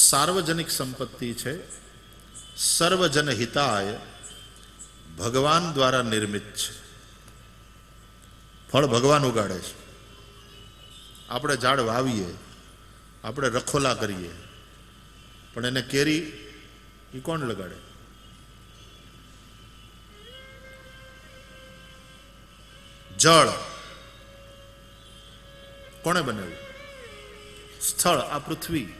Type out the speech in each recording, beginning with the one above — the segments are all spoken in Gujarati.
સાર્વજનિક સંપત્તિ છે. સર્વજન હિતાય ભગવાન દ્વારા નિર્મિત છે. ફળ ભગવાન ઉગાડે છે. આપણે ઝાડ વાવીએ, આપણે રખોલા કરીએ, પણ એને કેરી એ કોણ લગાડે? જળ. કોણે બનાવ્યું? સ્થળ, આ પૃથ્વી.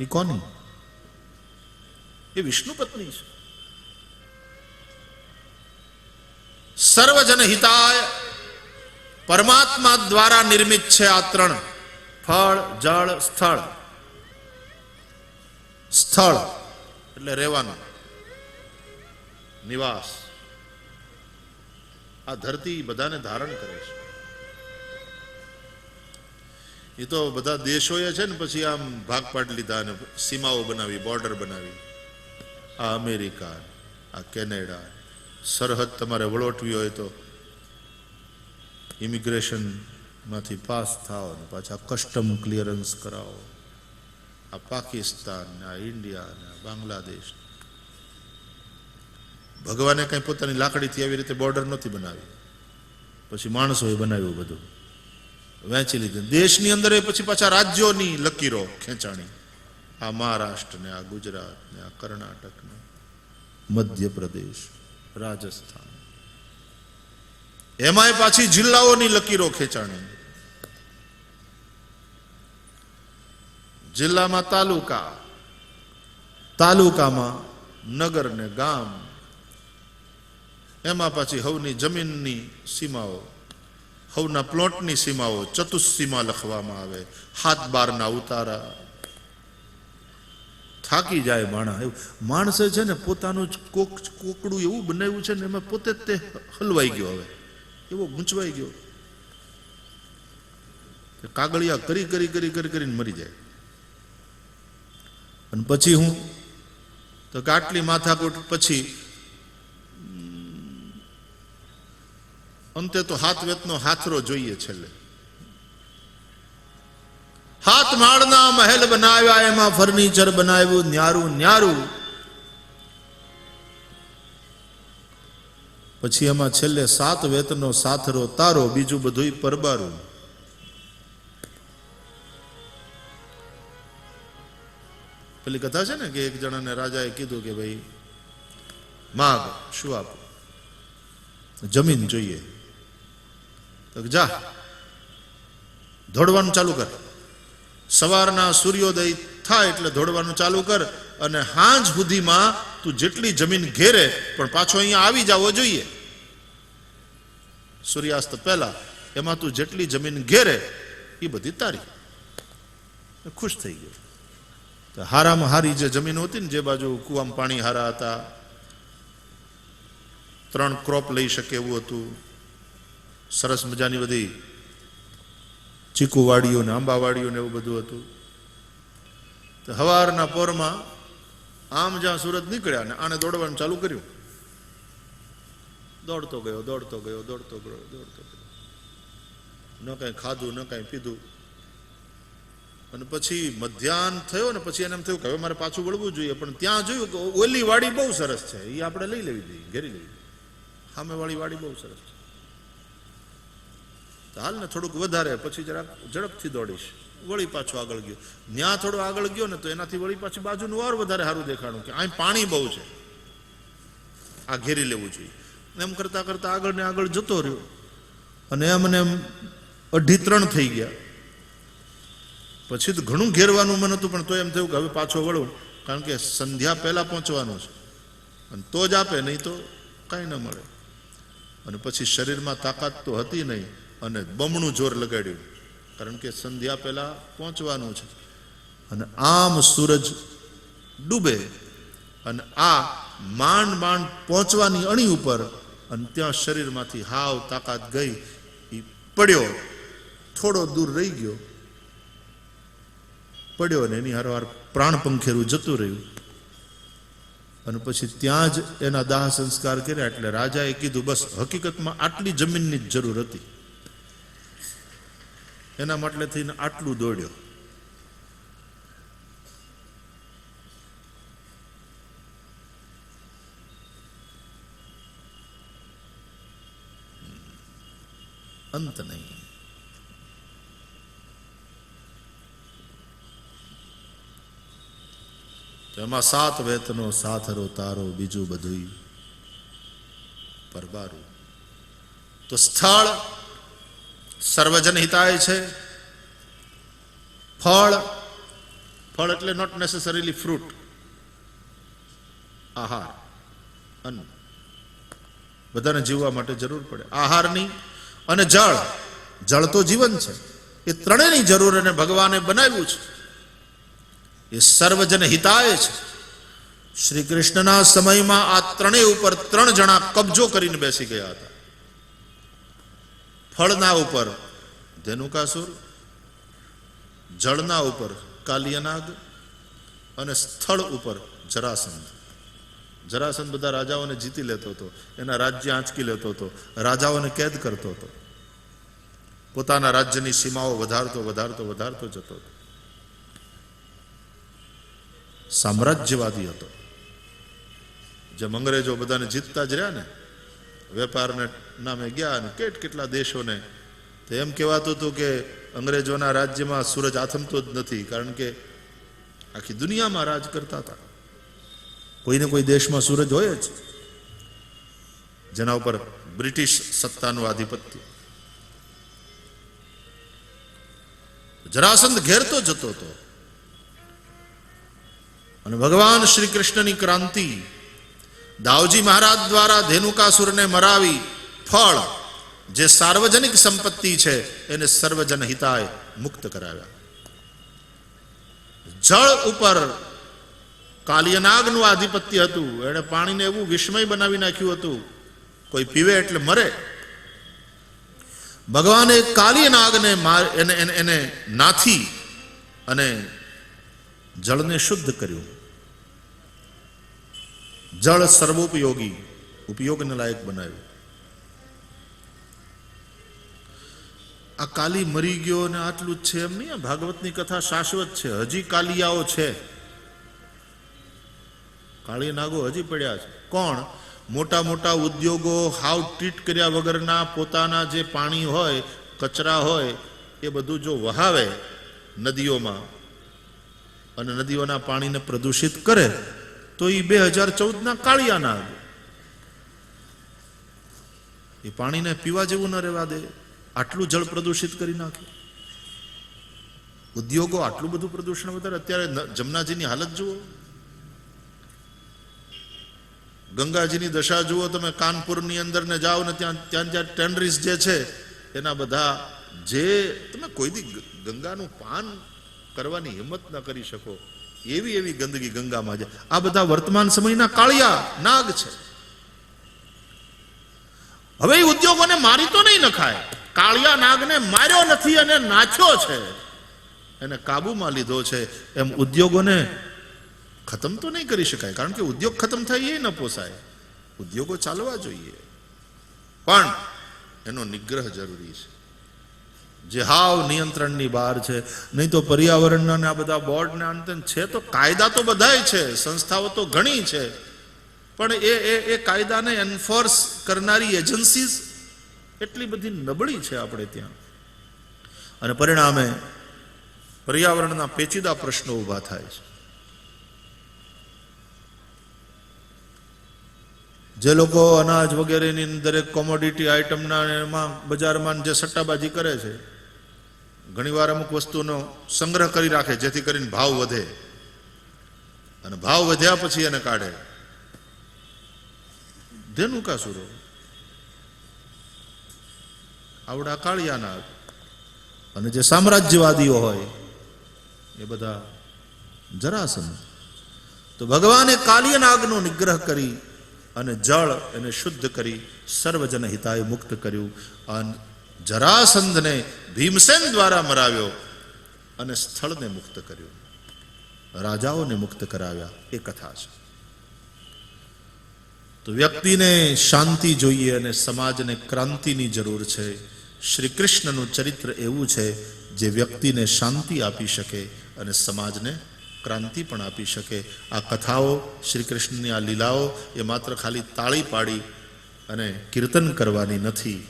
એ કોની? એ વિષ્ણુ પત્ની છે. સર્વજન હિતાય પરમાત્મા દ્વારા નિર્મિત છે આ ત્રણ. ફળ જળ સ્થળ. સ્થળ એટલે રહેવાનું. નિવાસ. આ ધરતી બધાને ધારણ કરે છે. એ તો બધા દેશોએ છે ને પછી આમ ભાગ પાડી લીધા અને સીમાઓ બનાવી, બોર્ડર બનાવી. આ અમેરિકા, આ કેનેડા, સરહદ તમારે વળોટવી હોય તો ઇમિગ્રેશનમાંથી પાસ થાવ ને પાછા કસ્ટમ ક્લિયરન્સ કરાવો. આ પાકિસ્તાન, આ ઇન્ડિયા ને બાંગ્લાદેશ. ભગવાને કંઈ પોતાની લાકડીથી આવી રીતે બોર્ડર નથી બનાવી. પછી માણસોએ બનાવ્યું બધું. વહેંચી લીધી. દેશની અંદર પછી પાછા રાજ્યોની લકીરો ખેંચાણી. આ મહારાષ્ટ્ર ને આ ગુજરાત ને આ કર્ણાટક ને મધ્યપ્રદેશ, રાજસ્થાન. એમાંય પાછી જિલ્લાઓની લકીરો ખેંચાણી. જિલ્લામાં તાલુકા, તાલુકામાં નગર ને ગામ. એમાં પાછી હવની જમીનની સીમાઓ હવના પ્લોટની સીમાઓ ચતુસીમા લખવામાં આવે. હાથ બારના ઉતારા. થાકી જાય માણા એવું માણસે છે ને પોતાનું જ કોક કોકડું એવું બનાવ્યું છે ને એમાં પોતે તે હલવાઈ ગયો હવે. એવો ગૂંચવાઈ ગયો. કાગળિયા કરી કરી કરી કરી, કરીને મરી જાય. અને પછી હું? તો કાટલી માથાકૂટ પછી અંતે તો હાથ વેતનો હાથરો જોઈએ છેલ્લે. હાથ માળના મહેલ બનાવ્યા, એમાં ફર્નિચર બનાવ્યું, ન્યારું ન્યારું. પછી એમાં છેલ્લે સાત વેતનો, સાથરો, તારો, બીજું બધું પરબારું. પેલી કથા છે ને કે એક જણાને રાજાએ કીધું કે ભાઈ, માગ, શું આપું? જમીન જોઈએ. તો જા. દોડવાનું ચાલુ કર. સવારના સૂર્યોદય થાય એટલે દોડવાનું ચાલુ કર અને હાંજ સુધીમાં તું જેટલી જમીન ઘેરે પણ પાછો અહીંયા આવી જવો જોઈએ. સૂર્યાસ્ત પહેલા એમાં તું જેટલી જમીન ઘેરે એ બધી તારી. ખુશ થઈ ગયો. તો હારામાં હારી જે જમીન હતી ને જે બાજુ કુવામાં પાણી હારા હતા ત્રણ ક્રોપ લઈ શકે એવું હતું. સરસ મજાની બધી ચીકુ વાડીઓ ને આંબા વાડીઓ ને એવું બધું હતું. તો હવારના પોરમાં આમ જ્યાં સુરત નીકળ્યા ને આને દોડવાનું ચાલુ કર્યું. દોડતો ગયો દોડતો ગયો દોડતો ગયો દોડતો ગયો. ન કાંઈ ખાધું, ન કાંઈ પીધું. અને પછી મધ્યાહન થયો ને પછી એને એમ થયું કે હવે મારે પાછું વળવું જોઈએ, પણ ત્યાં જોયું કે ઓલી વાડી બહુ સરસ છે. એ આપણે લઈ લેવી જોઈએ, ઘેરી લેવી સામે વાળી વાડી બહુ સરસ છે. તો હાલ ને થોડુંક વધારે, પછી જરાક ઝડપથી દોડીશ. વળી પાછો આગળ ગયો. ત્યાં થોડો આગળ ગયો ને તો એનાથી વળી પાછી બાજુનું વાર વધારે સારું દેખાણું કે અહીં પાણી બહુ છે. આ ઘેરી લેવું જોઈએ. એમ કરતા કરતા આગળ ને આગળ જતો રહ્યો. અને એમ ને એમ અઢી ત્રણ થઈ ગયા. પછી તો ઘણું ઘેરવાનું મન હતું, પણ તો એમ થયું કે હવે પાછો વળું, કારણ કે સંધ્યા પહેલા પહોંચવાનું છે. અને તો જ આપે, નહીં તો કાંઈ ન મળે. અને પછી શરીરમાં તાકાત તો હતી નહીં. અને બમણું જોર લગાડ્યું. કારણ કે સંધ્યા પહેલા પહોંચવાનું છે. અને આમ સૂરજ ડૂબે અને આ માંડ માંડ પહોંચવાની અણી ઉપર અને ત્યાં શરીરમાંથી હાવ તાકાત ગઈ. એ પડ્યો. થોડો દૂર રહી ગયો. પડ્યો ને એની હારવાર પ્રાણ પંખેરું જતું રહ્યું. અને પછી ત્યાં જ એના દાહ સંસ્કાર કર્યા. એટલે રાજાએ કીધું, બસ હકીકતમાં આટલી જમીનની જ જરૂર હતી. એના માટલેથી આટલું દોડ્યો. અંત નહીં. એમાં સાત વેતનો, સાથરો, તારો, બીજું બધું પરબારું. તો સ્થળ સર્વજન હિતાય છે. ફળ ફળ એટલે નોટ નેસેસરીલી ફ્રૂટ આહાર, અન્ન. બધાને જીવવા માટે જરૂર પડે. આહારની અને જળ જળ તો જીવન છે. એ ત્રણેયની જરૂર અને ભગવાને બનાવ્યું છે. એ સર્વજન હિતાય છે. શ્રી કૃષ્ણના સમયમાં આ ત્રણેય ઉપર ત્રણ જણા કબજો કરીને બેસી ગયા હતા. ફળના ઉપર, ધેનુકાસુર, જળના ઉપર કાલિયનાગ અને સ્થળ ઉપર જરાસંધ. જરાસંધ બધા રાજાઓને જીતી લેતો હતો, એના રાજ્ય આંચકી લેતો હતો, રાજાઓને કેદ કરતો હતો. પોતાના રાજ્યની સીમાઓ વધારતો વધારતો વધારતો જતો હતો. સામ્રાજ્યવાદી હતો. જેમ અંગ્રેજો બધાને જીતતા જ રહ્યા ને વેપારને નામે ગયા અને કેટ કેટલા દેશોને. તો એમ કહેવાતું હતું કે અંગ્રેજોના રાજ્યમાં સૂરજ આથમતો જ નથી, કારણ કે આખી દુનિયામાં રાજ કરતા હતા. કોઈને કોઈ દેશમાં સૂરજ હોય જ. જેના ઉપર બ્રિટિશ સત્તાનું આધિપત્ય. જરાસંધ ઘેરતો જતો હતો. અને ભગવાન શ્રી કૃષ્ણની ક્રાંતિ દાવજી મહારાજ દ્વારા ધેનુકાસુરને મરાવી ફળ, જે સાર્વજનિક સંપત્તિ છે, એને સર્વજન હિતાય મુક્ત કરાવ્યા. જળ ઉપર કાલિયનાગનું આધિપત્ય હતું. એણે પાણીને એવું વિસ્મય બનાવી નાખ્યું હતું. કોઈ પીવે એટલે મરે. ભગવાને કાલિયનાગને એને એને નાથી અને જળને શુદ્ધ કર્યું. જળ સર્વોપયોગી, ઉપયોગને લાયક બનાવ્યું. આ કાલી મરી ગયો ને આટલું જ છે એમ નહીં ભાગવતની કથા શાશ્વત છે, હજી કાલિયાઓ છે. કાળી નાગો હજી પડ્યા છે. કોણ? મોટા મોટા ઉદ્યોગો હાવ ટ્રીટ કર્યા વગરના પોતાના જે પાણી હોય, કચરા હોય, એ બધું જો વહાવે નદીઓમાં અને નદીઓના પાણીને પ્રદૂષિત કરે તો એ બે હજાર ચૌદના કાળિયા નાગ એ પાણીને પીવા જેવું ન રહેવા દે. આટલું જળ પ્રદૂષિત કરી નાખે. ઉદ્યોગો આટલું બધું પ્રદૂષણ વધારે. અત્યારે જમનાજીની હાલત જુઓ. ગંગાજીની દશા જુઓ તમે, કાનપુરની અંદર ને જાઓ ને ત્યાં ત્યાં ત્યાં ટેન્ડરીસ જે છે, એના બધા જે, તમે કોઈ દી ગંગાનું પાન કરવાની હિંમત ન કરી શકો. એવી એવી ગંદકી ગંગામાં છે. આ બધા વર્તમાન સમયના કાળિયા નાગ છે. હવે ઉદ્યોગોને મારી તો નહીં નખાય. કાળિયા નાગને માર્યો નથી અને નાખ્યો છે. એને કાબુમાં લીધો છે. એમ ઉદ્યોગોને ખતમ તો નહીં કરી શકાય. કારણ કે ઉદ્યોગ ખતમ થાય એ ન પોસાય. ઉદ્યોગો ચાલવા જોઈએ. પણ એનો નિગ્રહ જરૂરી છે. જે હાવ નિયંત્રણની બહાર છે. નહીં તો પર્યાવરણના ને આ બધા બોર્ડના અંતે છે તો કાયદા તો બધાય છે, સંસ્થાઓ તો ઘણી છે. પણ એ એ એ કાયદાને એન્ફોર્સ કરનારી એજન્સીઝ એટલી બધી નબળી છે આપણે ત્યાં. અને પરિણામે પર્યાવરણના પેચીદા પ્રશ્નો ઊભા થાય છે. જે લોકો અનાજ વગેરેની દરેક કોમોડિટી આઇટમના એમાં બજારમાં જે સટ્ટાબાજી કરે છે ઘણીવાર અમુક વસ્તુનો સંગ્રહ કરી રાખે, જેથી કરીને ભાવ વધે. અને ભાવ વધ્યા પછી એને કાઢે. ધેનુકાસુરો આવડા કાળિયાના. અને જે સામ્રાજ્યવાદીઓ હોય, એ બધા જરાસંધ તો ભગવાને કાલિયનાગનો નિગ્રહ કરી અને જળ એને શુદ્ધ કરી સર્વજન હિતાય મુક્ત કર્યું. અને જરાસંધને ભીમસેન દ્વારા મરાવ્યો અને સ્થળને મુક્ત કર્યું. રાજાઓને મુક્ત કરાવ્યા. એ કથા છે. તો વ્યક્તિને શાંતિ જોઈએ અને સમાજને ક્રાંતિની જરૂર છે. શ્રી કૃષ્ણનું ચરિત્ર એવું છે જે વ્યક્તિને શાંતિ આપી શકે અને સમાજને ક્રાંતિ પણ આપી શકે. આ કથાઓ શ્રી કૃષ્ણની આ લીલાઓ એ માત્ર ખાલી તાળી પાડી અને કીર્તન કરવાની નથી.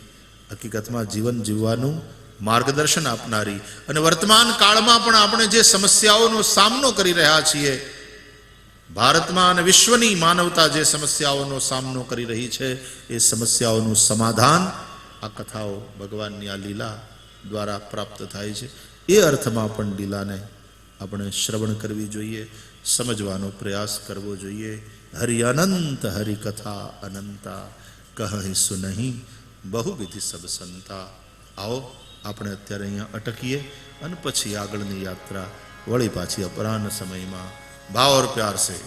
હકીકતમાં જીવન જીવવાનું માર્ગદર્શન આપનારી અને વર્તમાન કાળમાં પણ આપણે જે સમસ્યાઓનો સામનો કરી રહ્યા છીએ, ભારતમાં અને વિશ્વની માનવતા જે સમસ્યાઓનો સામનો કરી રહી છે, એ સમસ્યાઓનું સમાધાન આ કથાઓ ભગવાનની આ લીલા દ્વારા પ્રાપ્ત થાય છે. એ અર્થમાં પણ લીલાને આપણે શ્રવણ કરવી જોઈએ, સમજવાનો પ્રયાસ કરવો જોઈએ. હરિ અનંત હરિકથા અનંતા કહી સુનહી बहु विधि सब संता। आओ अपने अत्यार अटकी पी आगनी यात्रा वही पाची अपराह समय में भाव प्यार से।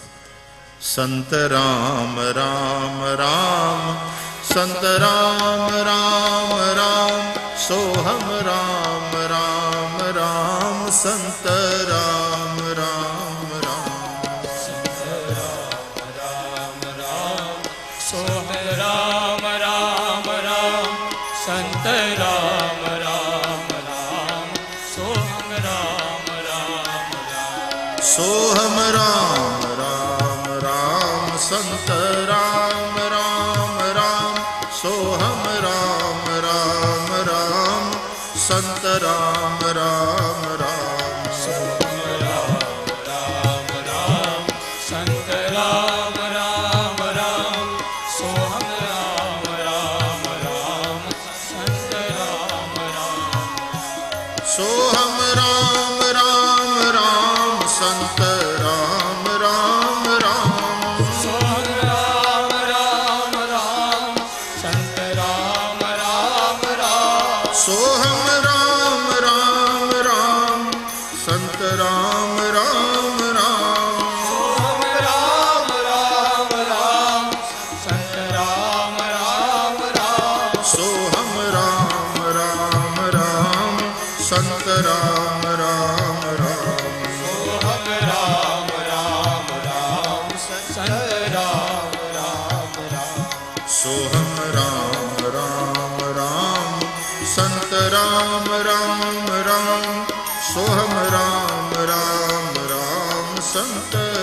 संत राम राम राम। संत राम राम राम। सोहम राम राम राम। संत ਸੰਤ ਰਾਮ ਰਾਮ ਰਾਮ ਸੋਹਮ ਰਾਮ ਰਾਮ ਰਾਮ ਸੰਤ ਰਾਮ राम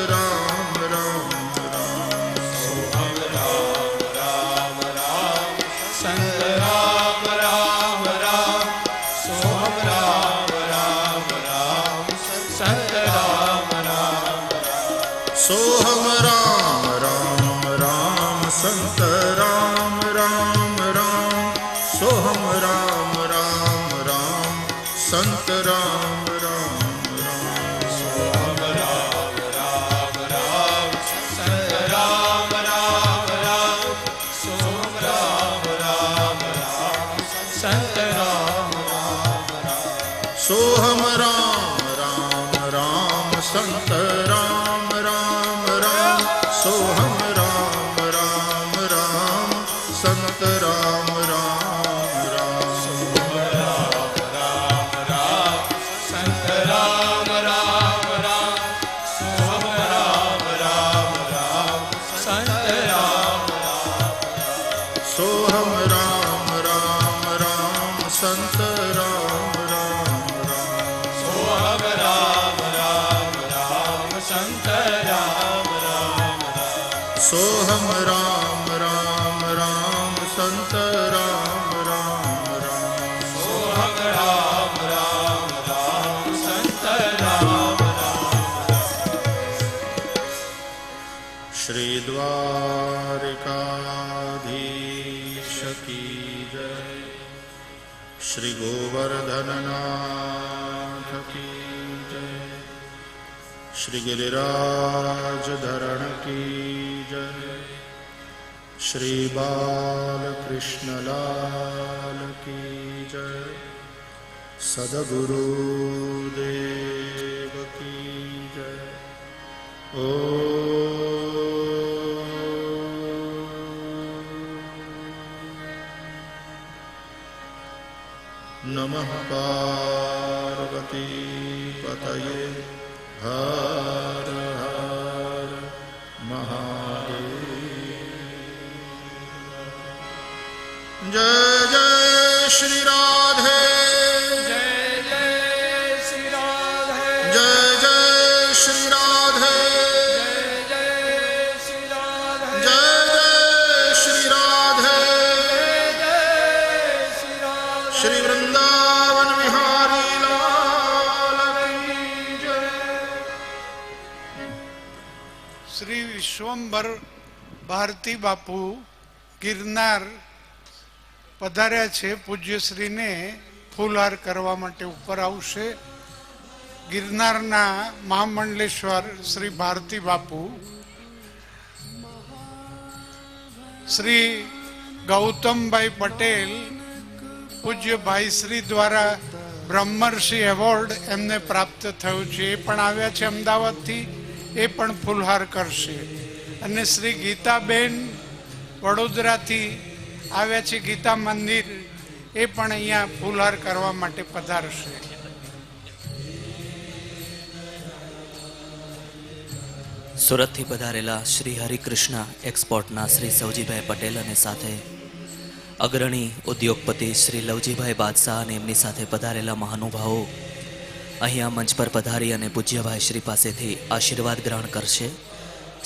सोहम राम राम राम संत राम राम राम सोहम राम राम राम संत राम राम श्री द्वारिकाधीश की जय श्री गोवर्धन नाथ की जय श्री गिरिराज શ્રી બાલકૃષ્ણલાલ કી જય સદગુરુદેવ કી જય ઓ जय श्री राधे। जय जय श्री राधे। जय जय श्री राधे। श्री वृंदावन विहारी लाल श्री विश्वंभर भारती बापू, गिरनार પધાર્યા છે પૂજ્યશ્રીને ફૂલહાર કરવા માટે ઉપર આવશે. ગિરનારના મહામંડલેશ્વર શ્રી ભારતી બાપુ, શ્રી ગૌતમભાઈ પટેલ પૂજ્ય ભાઈશ્રી દ્વારા બ્રહ્મર્ષિ એવોર્ડ એમને પ્રાપ્ત થયું છે. એ પણ આવ્યા છે અમદાવાદથી. એ પણ ફૂલહાર કરશે. અને શ્રી ગીતાબેન વડોદરાથી આવ્યા છે ગીતા મંદિર, એ પણ અહીંયા ફૂલહાર કરવા માટે પધારશે. સુરતથી પધારેલા શ્રી હરિકૃષ્ણ એક્સપોર્ટના શ્રી સૌજીભાઈ પટેલ અને સાથે અગ્રણી ઉદ્યોગપતિ શ્રી લવજીભાઈ બાદશાહ અને એમની સાથે પધારેલા મહાનુભાવો અહીંયા મંચ પર પધારી અને પૂજ્યભાઈ શ્રી પાસેથી આશીર્વાદ ગ્રહણ કરશે.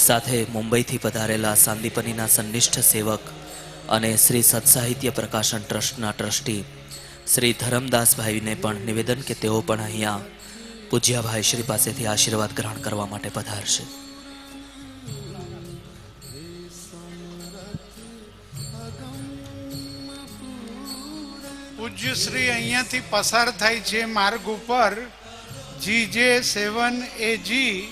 સાથે મુંબઈથી પધારેલા સાંદીપનીના સંનિષ્ઠ સેવક અને શ્રી સત્સાહિત્ય પ્રકાશન ટ્રસ્ટના ટ્રસ્ટી શ્રી ધરમદાસભાઈને પણ નિવેદન કે તેઓ પણ અહીંયા પૂજ્યાભાઈ શ્રી પાસેથી આશીર્વાદ ગ્રહણ કરવા માટે પધારશે. પૂજ્ય શ્રી અહીંયાથી પસાર થાય છે માર્ગ ઉપર. G J seven A G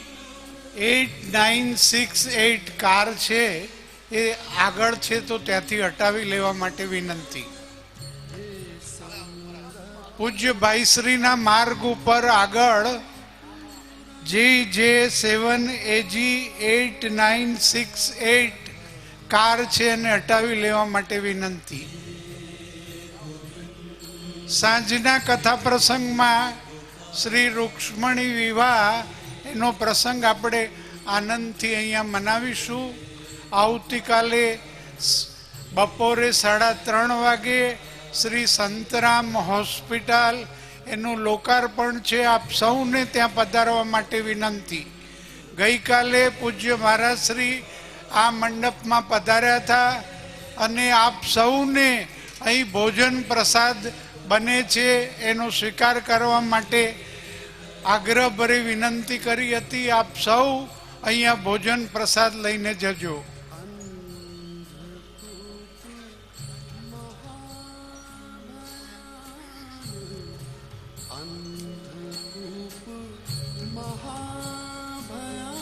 eight nine six eight car છે. એ આગળ છે તો ત્યાંથી હટાવી લેવા માટે વિનંતી. પૂજ્ય ભાઈશ્રીના માર્ગ ઉપર આગળ, G J seven A G eight nine six eight car છે એને હટાવી લેવા માટે વિનંતી. સાંજના કથા પ્રસંગમાં શ્રી રૂક્ષ્મણી વિવાહ એનો પ્રસંગ આપણે આનંદથી અહીંયા મનાવીશું. આવતીકાલે બપોરે સાડા ત્રણ વાગે શ્રી સંતરામ હોસ્પિટલ એનું લોકાર્પણ છે. આપ સૌને ત્યાં પધારવા માટે વિનંતી. ગઈકાલે પૂજ્ય મહારાજ શ્રી આ મંડપમાં પધાર્યા હતા અને આપ સૌને અહીં ભોજન પ્રસાદ બને છે એનો સ્વીકાર કરવા માટે આગ્રહભરી વિનંતી કરી હતી. આપ સૌ અહીંયા ભોજન પ્રસાદ લઈને જજો. महाभ